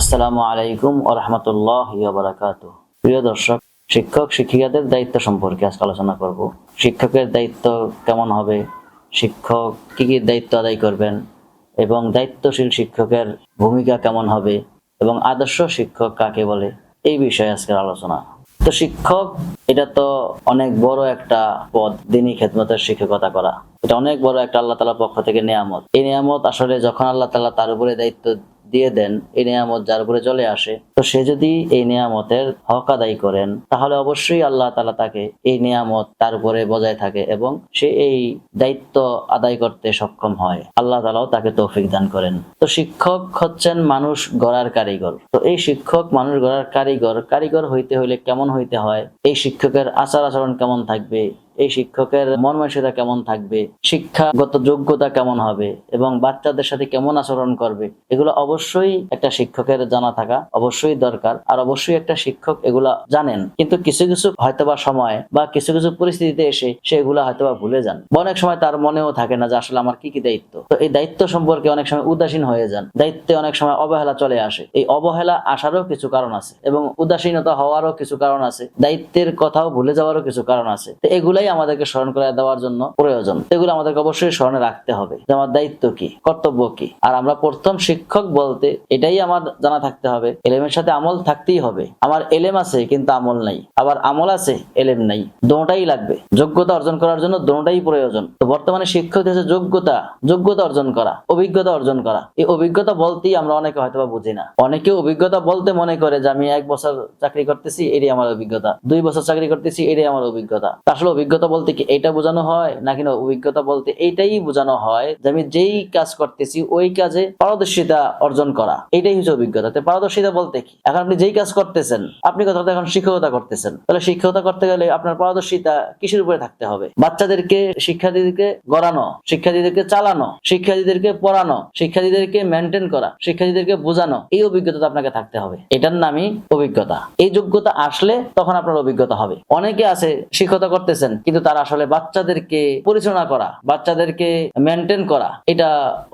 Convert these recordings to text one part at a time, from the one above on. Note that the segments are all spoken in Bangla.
আসসালামু আলাইকুম ও রহমতুল্লাহ বারাকাত প্রিয় দর্শক, শিক্ষক, শিক্ষিকাদের দায়িত্ব সম্পর্কে আজকে আলোচনা করব। শিক্ষকের দায়িত্ব কেমন হবে? শিক্ষক কি কি দায়িত্ব আদায় করবেন? এবং দায়িত্বশীল শিক্ষকের ভূমিকা কেমন হবে? এবং আদর্শ শিক্ষক কাকে বলে? এই বিষয়ে আজকের আলোচনা। তো শিক্ষক, এটা তো অনেক বড় একটা পদ দিনই খেদমতের শিক্ষকতা করা। এটা অনেক বড় একটা আল্লাহ তালার পক্ষ থেকে নিয়ামত। এই নিয়ামত আসলে যখন আল্লাহ তালা তার উপরে দায়িত্ব দিয়ে দেন, এই নিয়ামত যার উপরে চলে আসে। তো সে যদি এই নিয়ামতের হক আদায় করেন, তাহলে অবশ্যই আল্লাহ তালা তাকে এই নিয়ামত তার উপরে বজায় থাকে এবং সে এই দায়িত্ব আদায় করতে সক্ষম হয়। আল্লাহ তালাও তাকে তৌফিক দান করেন। তো শিক্ষক হচ্ছেন মানুষ গড়ার কারিগর। তো এই শিক্ষক মানুষ গড়ার কারিগর কারিগর হইতে হইলে কেমন হইতে হয়? এই শিক্ষকের আচার আচরণ কেমন থাকবে? এই শিক্ষকের মন মানসিকতা কেমন থাকবে? শিক্ষাগত যোগ্যতা কেমন হবে? এবং বাচ্চাদের সাথে কেমন আচরণ করবে? এগুলো অবশ্যই একটা শিক্ষকের জানা থাকা অবশ্যই দরকার। আর অবশ্যই একটা শিক্ষক এগুলা জানেন। কিন্তু কিছু কিছু হয়তোবা সময় বা কিছু কিছু পরিস্থিতিতে এসে সে এগুলা হয়তোবা ভুলে যান। অনেক সময় তার মনেও থাকে না যে আসলে আমার কি কি দায়িত্ব। তো এই দায়িত্ব সম্পর্কে অনেক সময় উদাসীন হয়ে যান। দায়িত্বে অনেক সময় অবহেলা চলে আসে। এই অবহেলা আসারও কিছু কারণ আছে এবং উদাসীনতা হওয়ারও কিছু কারণ আছে। দায়িত্বের কথাও ভুলে যাওয়ারও কিছু কারণ আছে। তো এগুলাই আমাদেরকে স্মরণ করে দেওয়ার জন্য প্রয়োজন। এগুলো আমাদেরকে অবশ্যই স্মরণে রাখতে হবে যে আমার দায়িত্ব কি, কর্তব্য কি। আর আমরা প্রথম শিক্ষক বলতে এটাই আমার জানা থাকতে হবে, এলেমের সাথে আমল থাকতেই হবে। আমার এলেম আছে, কিন্তু আমল নাই। আবার আমল আছে, এলেম নাই। দোটাই লাগবে। যোগ্যতা অর্জন করার জন্য দোটাই প্রয়োজন। তো বর্তমানে শিক্ষক হচ্ছে যোগ্যতা যোগ্যতা অর্জন করা, অভিজ্ঞতা অর্জন করা। এই অভিজ্ঞতা বলতেই আমরা অনেকে হয়তোবা বুঝি না। অনেকে অভিজ্ঞতা বলতে মনে করে যে আমি এক বছর চাকরি করতেছি, এটাই আমার অভিজ্ঞতা। দুই বছর চাকরি করতেছি, এটাই আমার অভিজ্ঞতা। আসলে অভিজ্ঞতা বলতে কি এটা বোঝানো হয়, নাকি না অভিজ্ঞতা বলতে এইটাই বোঝানো হয় যে আমি যেই কাজ করতেছি ওই কাজে পারদর্শিতা অর্জন করা, এটাই হচ্ছে অভিজ্ঞতা। পারদর্শিতা বলতে কি? এখন আপনি যেই কাজ করতেছেন, আপনি কথা এখন শিক্ষকতা করতেছেন। তাহলে শিক্ষকতা করতে গেলে আপনার পারদর্শিতা কিসের উপরে থাকতে হবে? বাচ্চাদেরকে, শিক্ষার্থীদেরকে গড়ানো, শিক্ষার্থীদেরকে চালানো, শিক্ষার্থীদেরকে পড়ানো, শিক্ষার্থীদেরকে মেনটেন করা, শিক্ষার্থীদেরকে বোঝানো, এই অভিজ্ঞতা আপনাকে থাকতে হবে। এটার নামই অভিজ্ঞতা। এই যোগ্যতা আসলে তখন আপনার অভিজ্ঞতা হবে। অনেকে আছে শিক্ষকতা করতেছেন কিন্তু তারা আসলে বাচ্চাদেরকে পরিচালনা করা, বাচ্চাদেরকে মেনটেন করা, এটা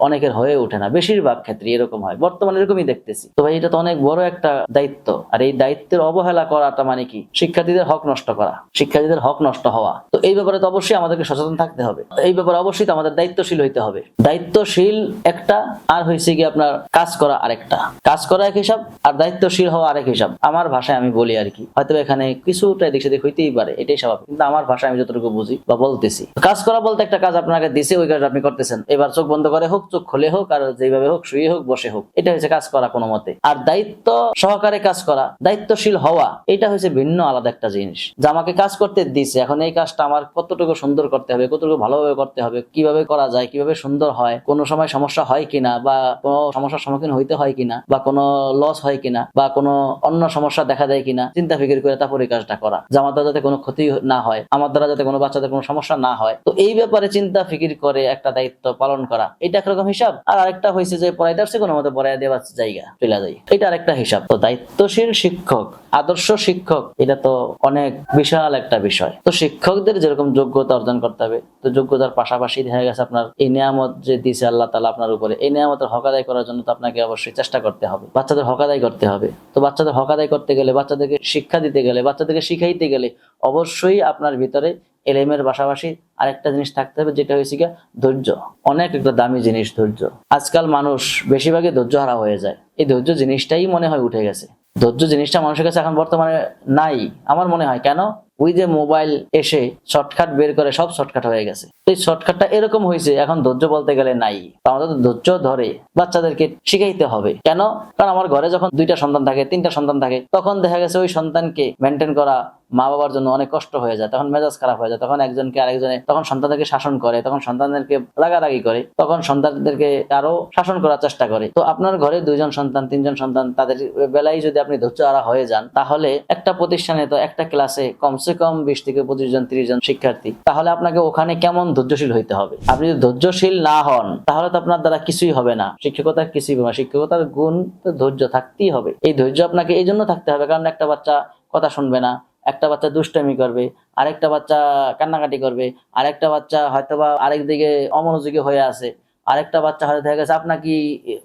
অনেকের হয়ে ওঠে না। বেশিরভাগ ক্ষেত্রে এরকম হয়। বর্তমানে এরকমই দেখতেছি। তো ভাই, এটা তো অনেক বড় একটা দায়িত্ব। আর এই দায়িত্বের অবহেলা করাটা মানে কি? শিক্ষার্থীদের হক নষ্ট করা, শিক্ষার্থীদের হক নষ্ট হওয়া। তো এই ব্যাপারে তো অবশ্যই আমাদেরকে সচেতন থাকতে হবে। এই ব্যাপারে অবশ্যই তো আমাদের দায়িত্বশীল হইতে হবে। দায়িত্বশীল একটা, আর হয়েছে কি আপনার কাজ করা আরেকটা। কাজ করা এক হিসাব, আর দায়িত্বশীল হওয়া আরেক হিসাব। আমার ভাষায় আমি বলি আর কি। হয়তো এখানে কিছুটা এদিক সেদিক হইতেই পারে, এটাই স্বাভাবিক। কিন্তু আমার ভাষায় আমি যতটুকু বুঝি বা বলতেছি। কাজ করা বলতে একটা কাজ আপনাকে দিছে, ওই কাজ আপনি করতেছেন। এবার চোখ বন্ধ করে হোক, চোখ খুলে হোক, আর যেভাবে হোক, শুয়ে হোক, বসে হোক। এটা হচ্ছে কাজ করা কোনো মতে। আর দায়িত্ব সহকারে কাজ করা, দায়িত্বশীল হওয়া, এটা হচ্ছে ভিন্ন আলাদা একটা জিনিস। যে আমাকে কাজ করতে দিছে, এখন এই কাজটা আমার কতটুকু সুন্দর করতে হবে, কতটুকু ভালোভাবে করতে হবে, কীভাবে করা যায়, কীভাবে সুন্দর হয়, কোনো সময় সমস্যা হয় কিনা, বা কোনো সমস্যার সম্মুখীন হইতে হয় কিনা, বা কোনো লস হয় কিনা, বা কোনো অন্য সমস্যা দেখা দেয় কিনা, চিন্তা ফিকির করে তারপরে কাজটা করা। যে আমার দ্বারা যাতে কোনো ক্ষতি না হয়, আমার দ্বারা যাতে কোনো বাচ্চাদের কোনো সমস্যা না হয়। তো এই ব্যাপারে চিন্তা, ফিকির করে একটা দায়িত্ব পালন করা। এটা একরকম হিসাব। আর আরেকটা হয়েছে যে পড়াইতে আসছে কোনো মতো পড়াই দেওয়ার জায়গা চলে যায়। এটা আরেকটা হিসাব। তো দায়িত্বশীল শিক্ষক, আদর্শ শিক্ষক, এটা তো অনেক বিশাল একটা বিষয়। তো শিক্ষকদের যেরকম যোগ্যতা অর্জন করতে হবে, তো যোগ্যতার পাশাপাশি দেখা গেছে আপনার এই নিয়ামত যে দিয়েছে আল্লাহ তালা আপনার উপরে, এই নিয়ামতের হক আদায় করার জন্য তো আপনাকে অবশ্যই চেষ্টা করতে হবে। বাচ্চাদের হক আদায় করতে হবে। তো বাচ্চাদের হক আদায় করতে গেলে, বাচ্চাদেরকে শিক্ষা দিতে গেলে, বাচ্চাদেরকে শিখাইতে গেলে অবশ্যই আপনার ভিতরে এলেমের পাশাপাশি আরেকটা জিনিস থাকতে হবে, যেটা হয়েছে গিয়ে ধৈর্য। অনেক একটা দামি জিনিস ধৈর্য। আজকাল মানুষ বেশিরভাগই ধৈর্য হারা হয়ে যায়। এই ধৈর্য জিনিসটাই মনে হয় উঠে গেছে। ধৈর্য জিনিসটা মানুষের কাছে এখন বর্তমানে নাই। আমার মনে হয় কেন? ওই যে মোবাইল এসে শর্টকাট বের করে সব শর্টকাট হয়ে গেছে। এই শর্টকাটটা এরকম হয়েছে, এখন ধৈর্য বলতে গেলে নাই। আমাদের ধৈর্য ধরে বাচ্চাদেরকে শিখাইতে হবে। কেন? কারণ আমার ঘরে যখন দুইটা সন্তান থাকে, তিনটা সন্তান থাকে, তখন দেখা গেছে ওই সন্তানকে মেনটেন করা মা বাবার জন্য অনেক কষ্ট হয়ে যায়, তখন মেজাজ খারাপ হয়ে যায়, তখন একজনকে আরেকজনে, তখন সন্তানদেরকে শাসন করে, তখন সন্তানদেরকে রাগারাগি করে, তখন সন্তানদেরকে আরও শাসন করার চেষ্টা করে। তো আপনার ঘরে দুইজন সন্তান, তিনজন সন্তান, তাদের বেলায় যদি আপনি ধৈর্য হারা হয়ে যান, তাহলে একটা প্রতিষ্ঠানে তো একটা ক্লাসে কমসে কম বিশ থেকে পঁচিশ জন, ত্রিশ জন শিক্ষার্থী, তাহলে আপনাকে ওখানে কেমন ধৈর্যশীল হইতে হবে? আপনি যদি ধৈর্যশীল না হন, তাহলে তো আপনার দ্বারা কিছুই হবে না, শিক্ষকতার কিছুই হবে না, শিক্ষকতার গুণ তো ধৈর্য থাকতেই হবে। এই ধৈর্য আপনাকে এই জন্য থাকতে হবে, কারণ একটা বাচ্চা কথা শুনবে না একটা বাচ্চা দুষ্টামি করবে, আরেকটা বাচ্চা কান্নাকাটি করবে, আরেকটা বাচ্চা হয়তোবা আরেক দিকে অমনোযোগী হয়ে আছে, আরেকটা বাচ্চা হয়তো দেখা গেছে আপনাকে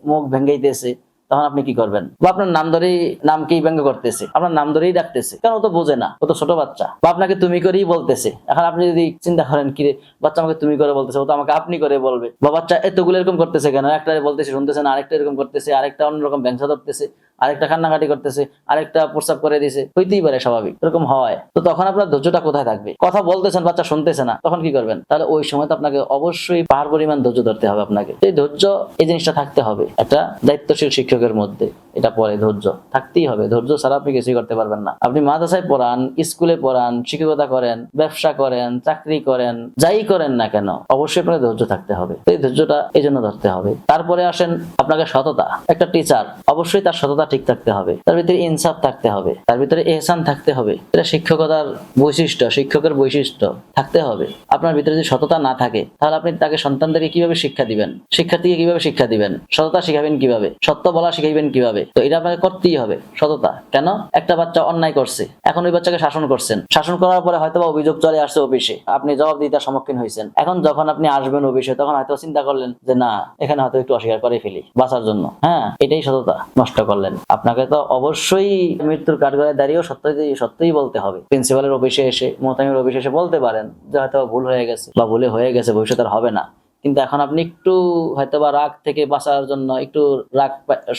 মুখ ভেঙ্গাইতেছে তখন আপনি কি করবেন? বা আপনার নাম ধরেই নামকেই ব্যঙ্গ করতেছে, আপনার নাম ধরেই ডাকতেছে কারণ ও তো বোঝে না, ও তো ছোট বাচ্চা বা আপনাকে তুমি করেই বলতেছে, এখন আপনি যদি চিন্তা করেন কি বাচ্চা আমাকে তুমি করে বলতেছে, ও তো আমাকে আপনি করে বলবে, বা বাচ্চা এতগুলো এরকম করতেছে কেন? একটা বলতেছে, শুনতেছে না, আরেকটা এরকম করতেছে, আরেকটা অন্যরকম ব্যংসা ধরতেছে আরেকটা কান্নাকাটি করতেছে, আরেকটা প্রস্তাব করে দিছে হইতেই পারে স্বাভাবিক, এরকম হয়। তো তখন আপনার ধৈর্যটা কোথায় থাকবে? কথা বলতেছেন, বাচ্চা শুনতেছে না, তখন কি করবেন? তাহলে ওই সময় তো আপনাকে অবশ্যই পাহাড় পরিমাণ ধৈর্য ধরতে হবে আপনাকে। এই ধৈর্য, এই জিনিসটা থাকতে হবে একটা দায়িত্বশীল শিক্ষকের মধ্যে। এটা পরে ধৈর্য। থাকতেই হবে। ধৈর্য ছাড়া আপনি কিছুই করতে পারবেন না। আপনি মাদ্রাসায় পড়ান, স্কুলে পড়ান, শিক্ষকতা করেন, ব্যবসা করেন, চাকরি করেন, যাই করেন না কেন, অবশ্যই আপনাকে ধৈর্য থাকতে হবে। এই ধৈর্যটা এই জন্য ধরতে হবে। তারপরে আসেন আপনাকে সততা। একটা টিচার অবশ্যই তার সততা ঠিক থাকতে হবে। তার ভিতরে ইনসাফ থাকতে হবে। তার ভিতরে এহসান থাকতে হবে। এটা শিক্ষকতার বৈশিষ্ট্য, শিক্ষকের বৈশিষ্ট্য। থাকতে হবে। আপনার ভিতরে যদি সততা না থাকে, তাহলে আপনি তাকে সন্তানদেরকে কীভাবে শিক্ষা দিবেন? শিক্ষার্থীকে কীভাবে শিক্ষা দিবেন? সততা শিখাবেন কীভাবে? সত্য বলা শিখাইবেন কীভাবে? তো এটা আপনাকে করতেই হবে, সততা। কেন? একটা বাচ্চা অন্যায় করছে, এখন ওই বাচ্চাকে শাসন করছেন। শাসন করার পরে হয়তো অভিযোগ চলে আসছে অফিসে, আপনি জবাবদিহিতার সম্মুখীন হয়েছেন। এখন যখন আপনি আসবেন অফিসে, তখন হয়তো চিন্তা করলেন যে, না, এখানে হয়তো একটু অস্বীকার করে ফেলি, বাঁচার জন্য। হ্যাঁ এটাই সততা, নষ্ট করলেন। আপনাকে তো অবশ্যই মৃত্যুর কাঠগড়ায় দাঁড়িয়েও সত্যই সত্যই বলতে হবে। প্রিন্সিপালের অফিসে এসে মোহতামির অফিসে এসে বলতে পারেন যে হয়তো ভুল হয়ে গেছে বা ভুলে হয়ে গেছে, ভবিষ্যতে হবে না। কিন্তু এখন আপনি একটু হয়তো বা রাগ থেকে বাঁচার জন্য একটু রাগ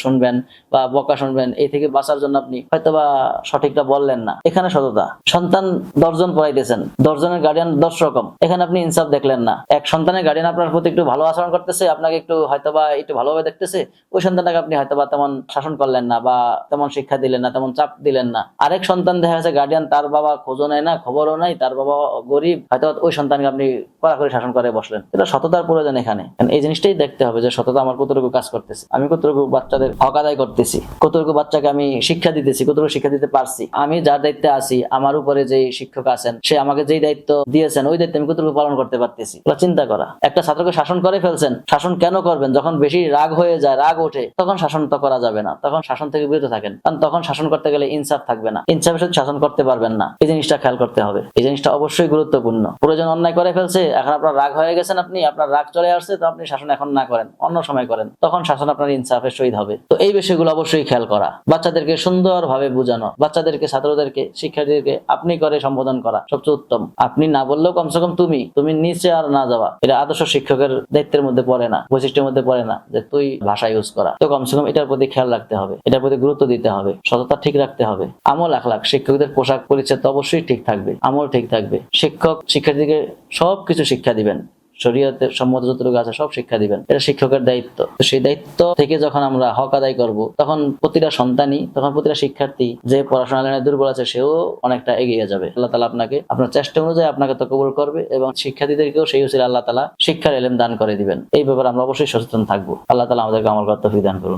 শুনবেন বা বকা শুনবেন, এই থেকে বাঁচার জন্য আপনি হয়তো বা সঠিকটা বললেন না। এখানে সততা। সন্তান দশজন পড়াইতেছেন। দশজনের গার্ডিয়ান দশ রকম। এখানে আপনি ইনসাফ দেখলেন না। এক সন্তানের গার্ডিয়ান আপনার প্রতি একটু ভালো আচরণ করতেছে, আপনাকে একটু হয়তো বা একটু ভালোভাবে দেখতেছে, ওই সন্তানটাকে আপনি হয়তো বা তেমন শাসন করলেন না বা তেমন শিক্ষা দিলেন না, তেমন চাপ দিলেন না। আরেক সন্তান দেখা যাচ্ছে গার্ডিয়ান তার বাবা খোঁজও নেয় না, খবরও নাই তার বাবা গরিব হয়তো ওই সন্তানকে আপনি কড়াকড়ি শাসন করে বসলেন। এটা সততার প্রয়োজন এখানে। এই জিনিসটাই দেখতে হবে যে সততা আমার কতটুকু কাজ করতেছে। আমি কতটুকু বাচ্চাদের হক আদায় করতেছি, কতটুকু বাচ্চাকে আমি শিক্ষা দিতেছি, কতটুকু শিক্ষা দিতে পারছি। আমি যার দায়িত্বে আছি, আমার উপরে যে শিক্ষক আছেন, সে আমাকে যেই দায়িত্ব দিয়েছেন, ওই দায়িত্ব আমি কতটুকু পালন করতে পারতেছি। চিন্তা করা, একটা ছাত্রকে শাসন করে ফেলছেন, শাসন কেন করবেন? যখন বেশি রাগ হয়ে যায়, রাগ ওঠে, তখন শাসন তো করা যাবে না। তখন শাসন থেকে বিরত থাকেন, কারণ তখন শাসন করতে গেলে ইনসাফ থাকবে না। ইনসাফের সাথে শাসন করতে পারবেন না। এই জিনিসটা খেয়াল করতে হবে। এই জিনিসটা অবশ্যই গুরুত্বপূর্ণ। প্রয়োজন অন্যায় করে ফেলছে, এখন আপনার রাগ হয়ে গেছেন আপনি, আপনার রাগ চলে আসছে, তো আপনি শাসন এখন না করেন, অন্য সময় করেন। তখন শাসন আপনার ইনসাফের সহিত হবে। তো এই বিষয়গুলো অবশ্যই খেয়াল করা। বাচ্চাদেরকে সুন্দরভাবে বোঝানো, বাচ্চাদেরকে, ছাত্রদেরকে, শিক্ষার্থীদেরকে আপনি করে সম্বোধন করা সবচেয়ে উত্তম। আপনি না বললেও কমসে কম তুমি তুমি নিচে আর না যাওয়া। এটা আদর্শ শিক্ষকের দায়িত্বের মধ্যে পড়ে না, বৈশিষ্ট্যের মধ্যে পড়ে না যে তুই ভাষা ইউজ করা। তো কমসে কম এটার প্রতি খেয়াল রাখতে হবে, এটার প্রতি গুরুত্ব দিতে হবে, সততা ঠিক রাখতে হবে। আমল আখলাখ, শিক্ষকদের পোশাক পরিচ্ছদ অবশ্যই ঠিক থাকবে, আমল ঠিক থাকবে। শিক্ষক, শিক্ষার্থীকে সবকিছু শিক্ষা দিবেন। শরীয়তের সম্মত যতটুকু আছে সব শিক্ষা দিবেন। এটা শিক্ষকের দায়িত্ব। সেই দায়িত্ব থেকে যখন আমরা হক আদায় করব, তখন প্রতিটা সন্তানই, তখন প্রতিটা শিক্ষার্থী যে পড়াশোনা লাইনে দুর্বল আছে, সেও অনেকটা এগিয়ে যাবে। আল্লাহ তালা আপনাকে আপনার চেষ্টা অনুযায়ী আপনাকে তো কবুল করবে এবং শিক্ষার্থীদেরকেও সেই উচিত আল্লাহ তালা শিক্ষার এলেম দান করে দিবেন। এই ব্যাপারে আমরা অবশ্যই সচেতন থাকব। আল্লাহ তালা আমাদেরকে আমার কর্তব্য দান করুন।